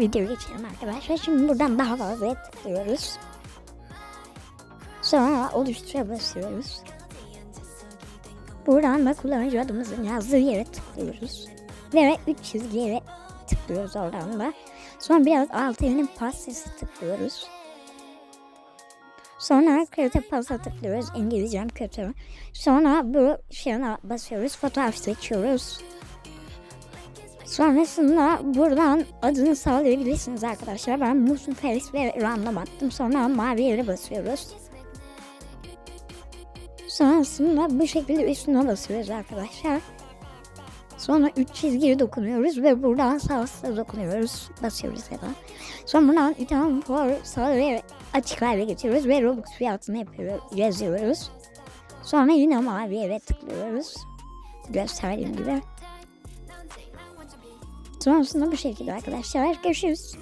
videoya geçelim arkadaşlar. Şimdi buradan daha fazla tıklıyoruz. Sonra oluştura basıyoruz. Buradan da kullanıcı adımızın yazdığı yere tıklıyoruz. Ve 3 çizgiye tıklıyoruz oradan da. Sonra biraz altı yönün pastası tıklıyoruz. Sonra kredi pasta tıklıyoruz. İngilizcem kötü. Sonra bu şuna basıyoruz. Fotoğraf seçiyoruz. Sonrasında buradan adını sağlayabilirsiniz arkadaşlar. Ben Musun Feris ve random attım. Sonra mavi yere basıyoruz. Sonrasında bu şekilde üstüne basıyoruz arkadaşlar. Sonra 3 çizgiye dokunuyoruz ve buradan sağ üstte dokunuyoruz. Basıyoruz ya da. Sonra buradan item for sağ açık hale getiriyoruz ve Robux fiyatını yapıyoruz, yazıyoruz. Sonra yine mavi eve tıklıyoruz. Gösterdiğim gibi. Sonrasında bu şekilde arkadaşlar. Görüşürüz.